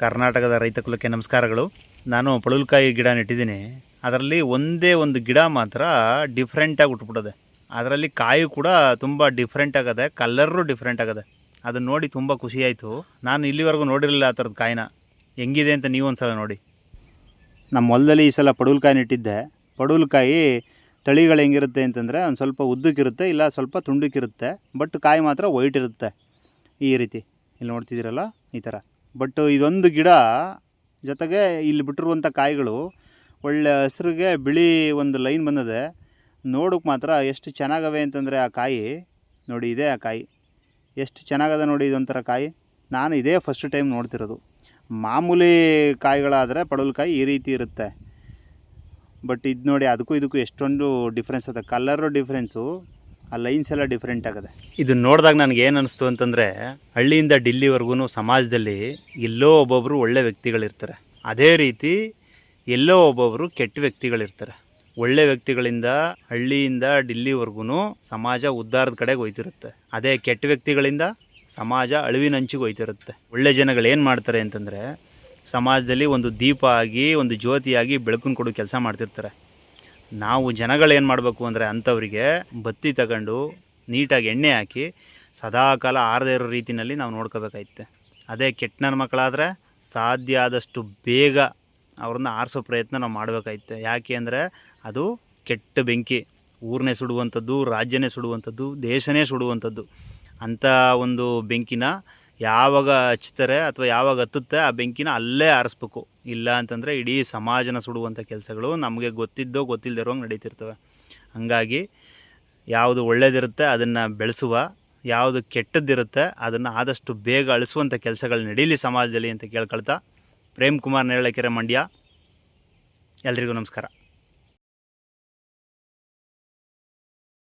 ಕರ್ನಾಟಕದ ರೈತ ಕುಲಕ್ಕೆ ನಮಸ್ಕಾರಗಳು. ನಾನು ಪಳುಲ್ಕಾಯಿ ಗಿಡ ನೆಟ್ಟಿದ್ದೀನಿ. ಅದರಲ್ಲಿ ಒಂದೇ ಒಂದು ಗಿಡ ಮಾತ್ರ ಡಿಫ್ರೆಂಟಾಗಿ ಉಟ್ಬಿಟ್ಟದೆ. ಅದರಲ್ಲಿ ಕಾಯಿ ಕೂಡ ತುಂಬ ಡಿಫ್ರೆಂಟ್ ಆಗದೆ ಕಲರು ಡಿಫ್ರೆಂಟ್ ಆಗದೆ. ಅದನ್ನ ನೋಡಿ ತುಂಬ ಖುಷಿಯಾಯಿತು ನಾನು ಇಲ್ಲಿವರೆಗೂ ನೋಡಿರಲಿಲ್ಲ ಆ ಥರದ ಕಾಯಿನ. ಹೆಂಗಿದೆ ಅಂತ ನೀವು ಒಂದು ಸಲ ನೋಡಿ. ನಮ್ಮ ಹೊಲದಲ್ಲಿ ಈ ಸಲ ಪಡುಲ್ಕಾಯಿ ನೆಟ್ಟಿದ್ದೆ. ಪಡುಲ್ಕಾಯಿ ತಳಿಗಳು ಹೆಂಗಿರುತ್ತೆ ಅಂತಂದರೆ ಒಂದು ಸ್ವಲ್ಪ ಉದ್ದಕ್ಕಿರುತ್ತೆ, ಇಲ್ಲ ಸ್ವಲ್ಪ ತುಂಡಕ್ಕಿರುತ್ತೆ, ಬಟ್ ಕಾಯಿ ಮಾತ್ರ ವೈಟ್ ಇರುತ್ತೆ. ಈ ರೀತಿ. ಇಲ್ಲಿ ನೋಡ್ತಿದ್ದೀರಲ್ಲ, ಈ ಥರ. ಬಟ್ ಇದೊಂದು ಗಿಡ ಜೊತೆಗೆ ಇಲ್ಲಿ ಬಿಟ್ಟಿರುವಂಥ ಕಾಯಿಗಳು ಒಳ್ಳೆ ಹಸ್ರಿಗೆ ಬಿಳಿ ಒಂದು ಲೈನ್ ಬಂದಿದೆ. ನೋಡೋಕೆ ಮಾತ್ರ ಎಷ್ಟು ಚೆನ್ನಾಗವೆ ಅಂತಂದರೆ ಆ ಕಾಯಿ. ನೋಡಿ, ಇದೇ ಆ ಕಾಯಿ. ಎಷ್ಟು ಚೆನ್ನಾಗದ ನೋಡಿ ಇದೊಂಥರ ಕಾಯಿ. ನಾನು ಇದೇ ಫಸ್ಟ್ ಟೈಮ್ ನೋಡ್ತಿರೋದು. ಮಾಮೂಲಿ ಕಾಯಿಗಳಾದರೆ ಪಡವಲಕಾಯಿ ಈ ರೀತಿ ಇರುತ್ತೆ. ಬಟ್ ಇದು ನೋಡಿ, ಅದಕ್ಕೂ ಇದಕ್ಕೂ ಎಷ್ಟೊಂದು ಡಿಫ್ರೆನ್ಸ್ ಅದ. ಕಲರು ಡಿಫ್ರೆನ್ಸು ಆ ಲೈನ್ಸ್ ಎಲ್ಲ ಡಿಫ್ರೆಂಟ್ ಆಗಿದೆ. ಇದು ನೋಡಿದಾಗ ನನಗೆ ಏನು ಅನಿಸ್ತು ಅಂತಂದರೆ, ಹಳ್ಳಿಯಿಂದ ಡಿಲ್ಲಿವರೆಗೂ ಸಮಾಜದಲ್ಲಿ ಎಲ್ಲೋ ಒಬ್ಬೊಬ್ಬರು ಒಳ್ಳೆ ವ್ಯಕ್ತಿಗಳಿರ್ತಾರೆ. ಅದೇ ರೀತಿ ಎಲ್ಲೋ ಒಬ್ಬೊಬ್ಬರು ಕೆಟ್ಟ ವ್ಯಕ್ತಿಗಳಿರ್ತಾರೆ. ಒಳ್ಳೆ ವ್ಯಕ್ತಿಗಳಿಂದ ಹಳ್ಳಿಯಿಂದ ಡಿಲ್ಲಿವರೆಗೂ ಸಮಾಜ ಉದ್ಧಾರದ ಕಡೆಗೆ ಹೋಯ್ತಿರುತ್ತೆ. ಅದೇ ಕೆಟ್ಟ ವ್ಯಕ್ತಿಗಳಿಂದ ಸಮಾಜ ಅಳಿವಿನಂಚಿಗೆ ಹೋಯ್ತಿರುತ್ತೆ. ಒಳ್ಳೆ ಜನಗಳು ಏನು ಮಾಡ್ತಾರೆ ಅಂತಂದರೆ, ಸಮಾಜದಲ್ಲಿ ಒಂದು ದೀಪ ಆಗಿ, ಒಂದು ಜ್ಯೋತಿಯಾಗಿ ಬೆಳಕನ್ನು ಕೊಡೋ ಕೆಲಸ ಮಾಡ್ತಿರ್ತಾರೆ. ನಾವು ಜನಗಳೇನು ಮಾಡಬೇಕು ಅಂದರೆ ಅಂಥವರಿಗೆ ಬತ್ತಿ ತಗೊಂಡು ನೀಟಾಗಿ ಎಣ್ಣೆ ಹಾಕಿ ಸದಾಕಾಲ ಆರದೇ ಇರೋ ರೀತಿಯಲ್ಲಿ ನಾವು ನೋಡ್ಕೋಬೇಕಾಯ್ತೆ. ಅದೇ ಕೆಟ್ಟ ಮಕ್ಕಳಾದರೆ ಸಾಧ್ಯ ಆದಷ್ಟು ಬೇಗ ಅವ್ರನ್ನ ಆರಿಸೋ ಪ್ರಯತ್ನ ನಾವು ಮಾಡಬೇಕಾಯ್ತೆ. ಯಾಕೆ ಅಂದರೆ ಅದು ಕೆಟ್ಟ ಬೆಂಕಿ. ಊರನ್ನೇ ಸುಡುವಂಥದ್ದು, ರಾಜ್ಯನೇ ಸುಡುವಂಥದ್ದು, ದೇಶನೇ ಸುಡುವಂಥದ್ದು. ಅಂಥ ಒಂದು ಬೆಂಕಿನ ಯಾವಾಗ ಹಚ್ತಾರೆ ಅಥವಾ ಯಾವಾಗ ಹತ್ತುತ್ತೆ ಆ ಬೆಂಕಿನ ಅಲ್ಲೇ ಆರಿಸ್ಬೇಕು. ಇಲ್ಲ ಅಂತಂದರೆ ಇಡೀ ಸಮಾಜನ ಸುಡುವಂಥ ಕೆಲಸಗಳು ನಮಗೆ ಗೊತ್ತಿದ್ದೋ ಗೊತ್ತಿಲ್ಲದಿರೋ ನಡೀತಿರ್ತವೆ. ಹಾಗಾಗಿ ಯಾವುದು ಒಳ್ಳೇದಿರುತ್ತೆ ಅದನ್ನು ಬೆಳೆಸುವ, ಯಾವುದು ಕೆಟ್ಟದ್ದಿರುತ್ತೆ ಅದನ್ನು ಆದಷ್ಟು ಬೇಗ ಅಳಿಸುವಂಥ ಕೆಲಸಗಳು ನಡೀಲಿ ಸಮಾಜದಲ್ಲಿ ಅಂತ ಕೇಳ್ಕೊಳ್ತಾ. ಪ್ರೇಮ್ ಕುಮಾರ್ ನೇರಳೆಕೆರೆ ಮಂಡ್ಯ. ಎಲ್ರಿಗೂ ನಮಸ್ಕಾರ.